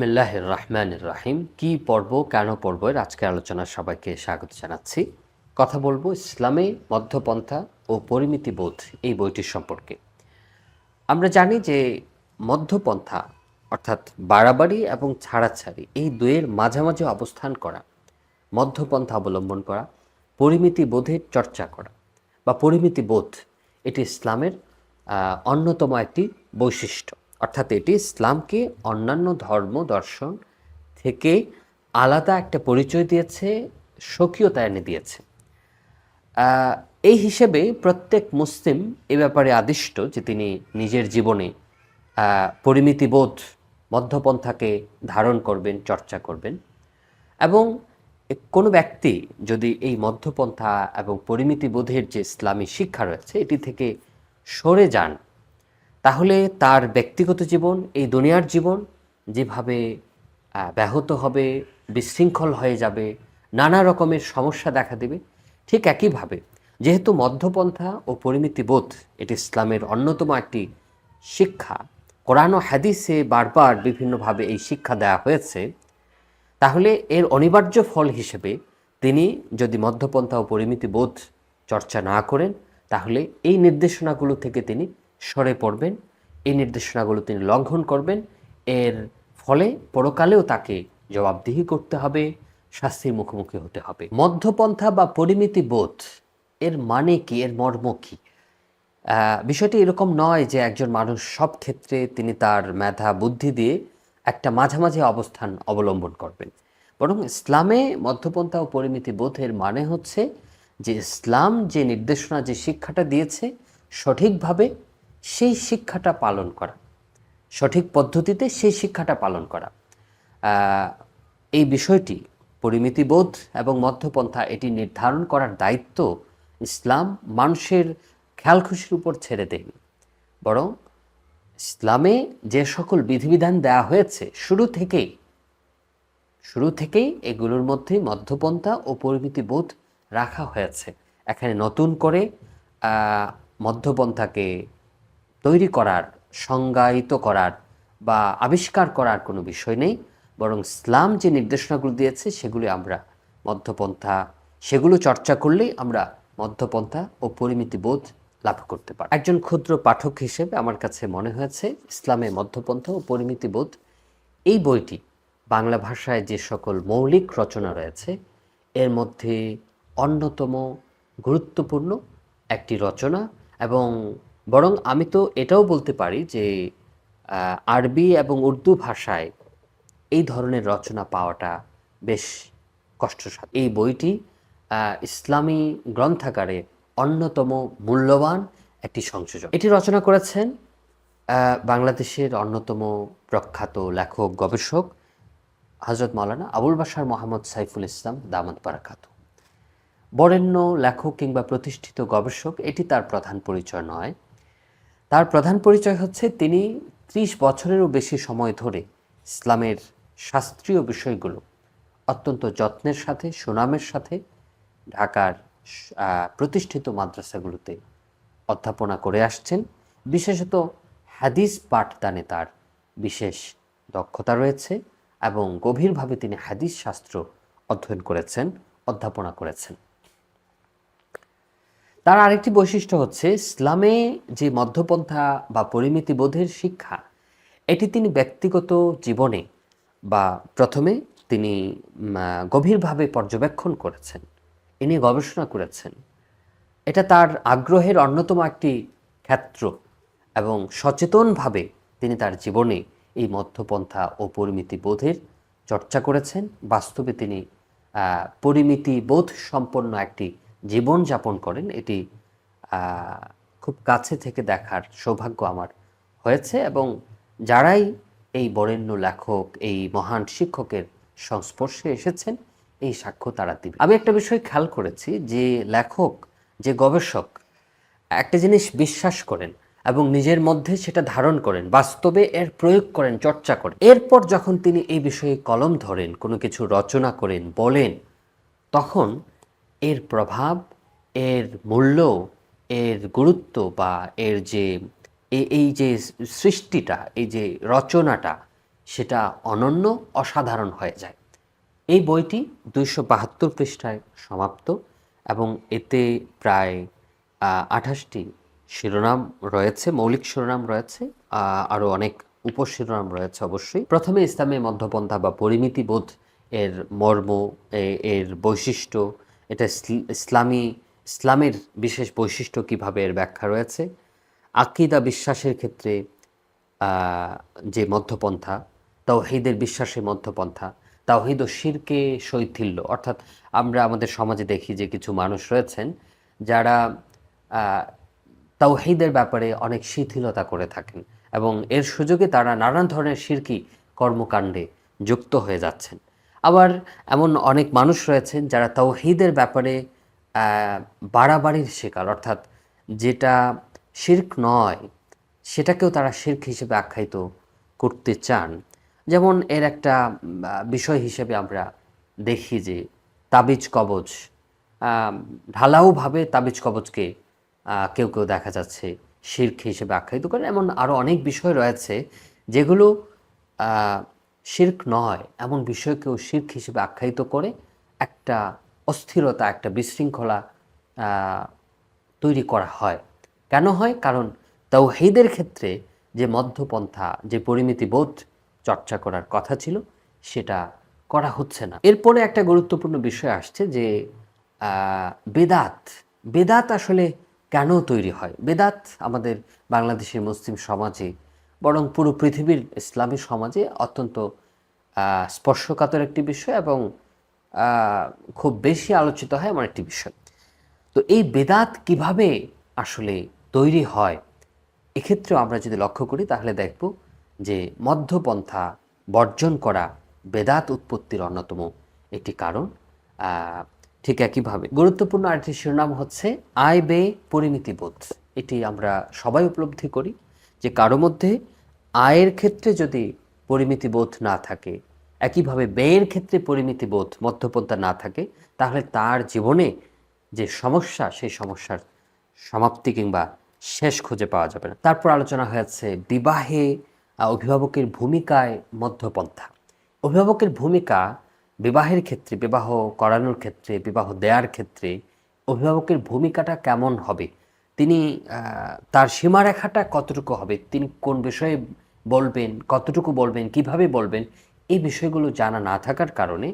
বিসমিল্লাহ রহমান রাহিম। কি পর্ব, কেন পর্ব, এর আজকের আলোচনা সবাইকে স্বাগত জানাচ্ছি। কথা বলব ইসলামে মধ্যপন্থা ও পরিমিতি বোধ এই বইটির সম্পর্কে। আমরা জানি যে মধ্যপন্থা, অর্থাৎ বাড়াবাড়ি এবং ছাড়াছাড়ি, এই দুয়ের মাঝামাঝি অবস্থান করা, মধ্যপন্থা অবলম্বন করা পরিমিতি বোধের চর্চা করা বা পরিমিতি বোধ এটি ইসলামের অন্যতম একটি বৈশিষ্ট্য। অর্থাৎ এটি ইসলামকে অন্যান্য ধর্ম দর্শন থেকে আলাদা একটা পরিচয় দিয়েছে স্বকীয়তা এনে দিয়েছে। এই হিসেবে প্রত্যেক মুসলিম এ ব্যাপারে আদিষ্ট যে তিনি নিজের জীবনে পরিমিতিবোধ মধ্যপন্থাকে ধারণ করবেন, চর্চা করবেন এবং কোনো ব্যক্তি যদি এই মধ্যপন্থা এবং পরিমিতিবোধের যে ইসলামী শিক্ষা রয়েছে, এটি থেকে সরে যান। তাহলে তার ব্যক্তিগত জীবন, এই দুনিয়ার জীবন যেভাবে ব্যাহত হবে, বিশৃঙ্খল হয়ে যাবে, নানা রকমের সমস্যা দেখা দেবে, ঠিক একইভাবে যেহেতু মধ্যপন্থা ও পরিমিতিবোধ এটি ইসলামের অন্যতম একটি শিক্ষা, কোরআন ও হাদিসে বারবার বিভিন্নভাবে এই শিক্ষা দেওয়া হয়েছে, তাহলে এর অনিবার্য ফল হিসেবে তিনি যদি মধ্যপন্থা ও পরিমিতি বোধ চর্চা না করেন, তাহলে এই নির্দেশনাগুলো থেকে তিনি সরে পড়বেন, এই নির্দেশনাগুলো তিনি লঙ্ঘন করবেন। এর ফলে পরকালেও তাকে জবাবদিহি করতে হবে, শাস্তির মুখোমুখি হতে হবে। মধ্যপন্থা বা পরিমিতি বোধ এর মানে কি, এর মর্ম কি? বিষয়টি এরকম নয় যে একজন মানুষ সব ক্ষেত্রে তিনি তার মেধা, বুদ্ধি দিয়ে একটা মাঝামাঝি অবস্থান অবলম্বন করবেন। বরং ইসলামে মধ্যপন্থা ও পরিমিতি বোধের মানে হচ্ছে যে ইসলাম যে নির্দেশনা, যে শিক্ষাটা দিয়েছে, সঠিকভাবে সেই শিক্ষাটা পালন করা। সঠিক পদ্ধতিতে সেই শিক্ষাটা পালন করা। এই বিষয়টি পরিমিতিবোধ এবং মধ্যপন্থা এটি নির্ধারণ করার দায়িত্ব ইসলাম মানুষের খেয়ালখুশির উপর ছেড়ে দেয়নি। বরং ইসলামে যে সকল বিধিবিধান দেওয়া হয়েছে, শুরু থেকেই শুরু থেকেই এগুলোর মধ্যে মধ্যপন্থা ও পরিমিতিবোধ রাখা হয়েছে। এখানে নতুন করে মধ্যপন্থাকে তৈরি করার, সংজ্ঞায়িত করার বা আবিষ্কার করার কোনো বিষয় নেই। বরং ইসলাম যে নির্দেশনাগুলো দিয়েছে, সেগুলি আমরা মধ্যপন্থা, সেগুলো চর্চা করলেই আমরা মধ্যপন্থা ও পরিমিতি বোধ লাভ করতে পারি একজন ক্ষুদ্র পাঠক হিসেবে আমার কাছে মনে হয়েছে, ইসলামে মধ্যপন্থা ও পরিমিতি বোধ এই বইটি বাংলা ভাষায় যে সকল মৌলিক রচনা রয়েছে, এর মধ্যে অন্যতম গুরুত্বপূর্ণ একটি রচনা এবং বরং আমি তো এটাও বলতে পারি যে আরবি এবং উর্দু ভাষায় এই ধরনের রচনা পাওয়াটা বেশ কষ্টসাধ্য। এই বইটি ইসলামী গ্রন্থাগারে অন্যতম মূল্যবান একটি সংযোজন এটি রচনা করেছেন বাংলাদেশের অন্যতম প্রখ্যাত লেখক, গবেষক হজরত মাওলানা আবুল বাশার মোহাম্মদ সাইফুল ইসলাম দামাত বারাকাত। বরেণ্য লেখক কিংবা প্রতিষ্ঠিত গবেষক, এটি তার প্রধান পরিচয় নয়। তার প্রধান পরিচয় হচ্ছে তিনি ত্রিশ বছরেরও বেশি সময় ধরে ইসলামের শাস্ত্রীয় বিষয়গুলো অত্যন্ত যত্নের সাথে, সুনামের সাথে ঢাকার প্রতিষ্ঠিত মাদ্রাসাগুলোতে অধ্যাপনা করে আসছেন। বিশেষত হাদিস পাঠদানে তার বিশেষ দক্ষতা রয়েছে এবং গভীরভাবে তিনি হাদিস শাস্ত্র অধ্যয়ন করেছেন, অধ্যাপনা করেছেন। তার আরেকটি বৈশিষ্ট্য হচ্ছে, ইসলামে যে মধ্যপন্থা বা পরিমিতি বোধের শিক্ষা, এটি তিনি ব্যক্তিগত জীবনে বা প্রথমে তিনি গভীরভাবে পর্যবেক্ষণ করেছেন। এ নিয়ে গবেষণা করেছেন। এটা তার আগ্রহের অন্যতম একটি ক্ষেত্র এবং সচেতনভাবে তিনি তার জীবনে এই মধ্যপন্থা ও পরিমিতি বোধের চর্চা করেছেন। বাস্তবে তিনি পরিমিতি বোধ সম্পন্ন একটি জীবন যাপন করেন, এটি খুব কাছে থেকে দেখার সৌভাগ্য আমার হয়েছে এবং যারাই এই বরেণ্য লেখক, এই মহান শিক্ষকের সংস্পর্শে এসেছেন, এই সাক্ষ্য তারা দিবে। আমি একটা বিষয় খেয়াল করেছি যে লেখক, যে গবেষক, একটা জিনিস বিশ্বাস করেন এবং নিজের মধ্যে সেটা ধারণ করেন, বাস্তবে এর প্রয়োগ করেন, চর্চা করেন। এরপর যখন তিনি এই বিষয়ে কলম ধরেন, কোনো কিছু রচনা করেন, বলেন, তখন এর প্রভাব, এর মূল্য, এর গুরুত্ব বা এর যে এই যে সৃষ্টিটা, এই যে রচনাটা, সেটা অনন্য, অসাধারণ হয়ে যায়। এই বইটি দুইশো বাহাত্তর পৃষ্ঠায় সমাপ্ত এবং এতে প্রায় আঠাশটি শিরোনাম রয়েছে, মৌলিক শিরোনাম রয়েছে আরও অনেক উপশিরোনাম রয়েছে অবশ্যই। প্রথমে ইসলামী মধ্যপন্থা বা পরিমিতি বোধ এর মর্ম এর বৈশিষ্ট্য এটা ইসলামী, ইসলামের বিশেষ বৈশিষ্ট্য কীভাবে এর ব্যাখ্যা রয়েছে? আকিদা বিশ্বাসের ক্ষেত্রে যে মধ্যপন্থা, তাওহীদের বিশ্বাসের মধ্যপন্থা, তাওহীদ ও শিরকে শৈথিল্য, অর্থাৎ আমরা আমাদের সমাজে দেখি যে কিছু মানুষ রয়েছেন যারা তাওহীদের ব্যাপারে অনেক শিথিলতা করে থাকেন এবং এর সুযোগে তারা নানান ধরনের শিরকি কর্মকাণ্ডে যুক্ত হয়ে যাচ্ছেন। আবার এমন অনেক মানুষ রয়েছেন যারা তাওহীদের ব্যাপারে বাড়াবাড়ির শিকার। অর্থাৎ যেটা শির্ক নয়, সেটাকেও তারা শির্ক হিসেবে আখ্যায়িত করতে চান। যেমন এর একটা বিষয় হিসেবে আমরা দেখি যে তাবিজ কবজ ঢালাওভাবে তাবিজ কবজকে কেউ কেউ দেখা যাচ্ছে শির্ক হিসেবে আখ্যায়িত করেন। এমন আরও অনেক বিষয় রয়েছে যেগুলো শির্ক নয়, এমন বিষয়কেও শির্ক হিসেবে আখ্যায়িত করে একটা অস্থিরতা, একটা বিশৃঙ্খলা তৈরি করা হয়। কেন হয়? কারণ তাওহীদের ক্ষেত্রে যে মধ্যপন্থা, যে পরিমিতি বোধ চর্চা করার কথা ছিল, সেটা করা হচ্ছে না। এরপরে একটা গুরুত্বপূর্ণ বিষয় আসছে যে বেদাত বেদাত আসলে কেন তৈরি হয়? বেদাত আমাদের বাংলাদেশের মুসলিম সমাজে বরং পুরো পৃথিবীর ইসলামী সমাজে অত্যন্ত স্পর্শকাতর একটি বিষয় এবং খুব বেশি আলোচিত হয় এমন একটি বিষয়। তো এই বেদাত কীভাবে আসলে তৈরি হয়? এক্ষেত্রেও আমরা যদি লক্ষ্য করি, তাহলে দেখব যে মধ্যপন্থা বর্জন করা বেদাত উৎপত্তির অন্যতম একটি কারণ। ঠিক একইভাবে গুরুত্বপূর্ণ আরেকটি শিরোনাম হচ্ছে আয় ব্যয় পরিমিতিবোধ। এটি আমরা সবাই উপলব্ধি করি। যে কারও মধ্যে আয়ের ক্ষেত্রে যদি পরিমিতিবোধ না থাকে, একইভাবে ব্যয়ের ক্ষেত্রে পরিমিতিবোধ মধ্যপন্থা না থাকে, তাহলে তার জীবনে যে সমস্যা, সেই সমস্যার সমাপ্তি কিংবা শেষ খুঁজে পাওয়া যাবে না। তারপর আলোচনা হয়েছে বিবাহে অভিভাবকের ভূমিকায় মধ্যপন্থা। অভিভাবকের ভূমিকা বিবাহের ক্ষেত্রে, বিবাহ করানোর ক্ষেত্রে, বিবাহ দেওয়ার ক্ষেত্রে অভিভাবকের ভূমিকাটা কেমন হবে? তিনি তার সীমারেখাটা কতটুকু হবে, তিনি কোন বিষয়ে বলবেন, কতটুকু বলবেন, কীভাবে বলবেন, এই বিষয়গুলো জানা না থাকার কারণে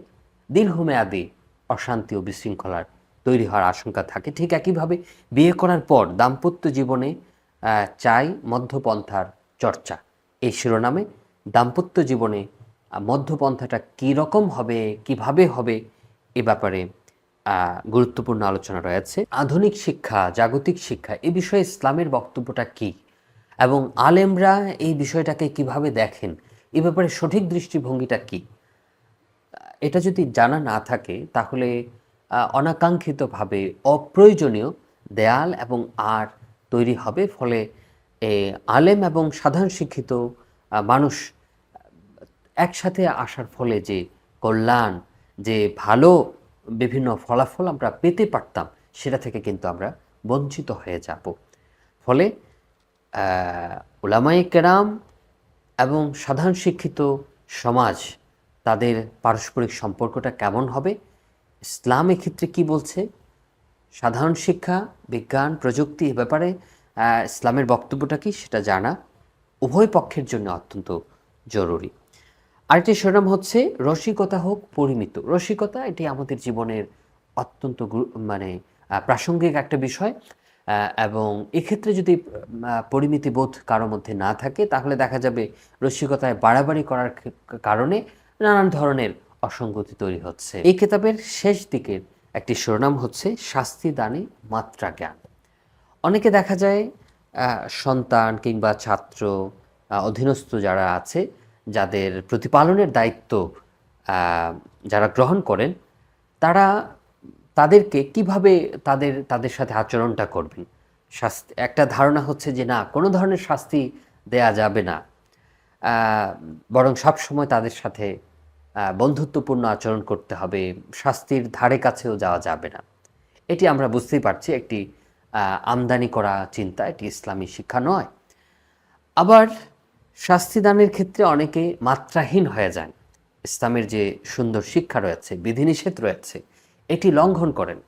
দীর্ঘমেয়াদী অশান্তি ও বিশৃঙ্খলার তৈরি হওয়ার আশঙ্কা থাকে। ঠিক একইভাবে বিয়ে করার পর দাম্পত্য জীবনে চাই মধ্যপন্থার চর্চা। এই শিরোনামে দাম্পত্য জীবনে মধ্যপন্থাটা কী রকম হবে, কীভাবে হবে, এ ব্যাপারে গুরুত্বপূর্ণ আলোচনা রয়েছে। আধুনিক শিক্ষা জাগতিক শিক্ষা এ বিষয়ে ইসলামের বক্তব্যটা কি? এবং আলেমরা এই বিষয়টাকে কীভাবে দেখেন? এ ব্যাপারে সঠিক দৃষ্টিভঙ্গিটা কি? এটা যদি জানা না থাকে তাহলে অনাকাঙ্ক্ষিতভাবে অপ্রয়োজনীয় দেয়াল এবং আর তৈরি হবে। ফলে এ, আলেম এবং সাধারণ শিক্ষিত মানুষ একসাথে আসার ফলে যে কল্যাণ যে ভালো বিভিন্ন ফলাফল আমরা পেতে পারতাম, সেটা থেকে কিন্তু আমরা বঞ্চিত হয়ে যাব। ফলে ওলামায়ে কেরাম এবং সাধারণ শিক্ষিত সমাজ তাদের পারস্পরিক সম্পর্কটা কেমন হবে? ইসলাম এক্ষেত্রে কি বলছে? সাধারণ শিক্ষা, বিজ্ঞান, প্রযুক্তি এ ব্যাপারে ইসলামের বক্তব্যটা কি? সেটা জানা উভয় পক্ষের জন্য অত্যন্ত জরুরি। আরেকটি শিরোনাম হচ্ছে রসিকতা হোক পরিমিত। রসিকতা এটি আমাদের জীবনের অত্যন্ত মানে প্রাসঙ্গিক একটা বিষয় এবং এক্ষেত্রে যদি পরিমিতি বোধ কারোর মধ্যে না থাকে, তাহলে দেখা যাবে রসিকতায় বাড়াবাড়ি করার কারণে নানান ধরনের অসঙ্গতি তৈরি হচ্ছে। এই কিতাবের শেষ দিকের একটি শিরোনাম হচ্ছে শাস্তি দানে মাত্রা জ্ঞান। অনেকে দেখা যায় সন্তান কিংবা ছাত্র অধীনস্থ যারা আছে যাদের প্রতিপালনের দায়িত্ব যারা গ্রহণ করেন, তারা তাদেরকে কীভাবে তাদের তাদের সাথে আচরণটা করবেন? শাস্তি, একটা ধারণা হচ্ছে যে না, কোনো ধরনের শাস্তি দেয়া যাবে না। বরং সব সময় তাদের সাথে বন্ধুত্বপূর্ণ আচরণ করতে হবে, শাস্তির ধারে কাছেও যাওয়া যাবে না। এটি আমরা বুঝতেই পারছি, একটি আমদানি করা চিন্তা, এটি ইসলামী শিক্ষা নয়। আবার শাস্তি দানের ক্ষেত্রে অনেকে মাত্রাহীন হয়ে যান। ইসলামের যে সুন্দর শিক্ষা রয়েছে, বিধিনিষেধ রয়েছে, এটি লঙ্ঘন করেন।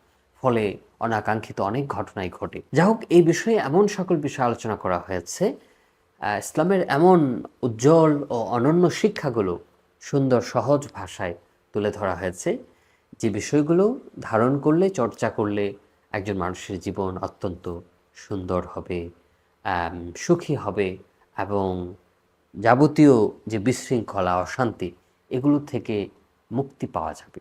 ফলে অনাকাঙ্ক্ষিত অনেক ঘটনাই ঘটে। যা হোক, এই বিষয়ে এমন সকল বিষয় আলোচনা করা হয়েছে ইসলামের এমন উজ্জ্বল ও অনন্য শিক্ষাগুলো সুন্দর সহজ ভাষায় তুলে ধরা হয়েছে। যে বিষয়গুলো ধারণ করলে, চর্চা করলে একজন মানুষের জীবন অত্যন্ত সুন্দর হবে সুখী হবে এবং যাবতীয় যে বিশৃঙ্খলা অশান্তি এগুলো থেকে মুক্তি পাওয়া যাবে।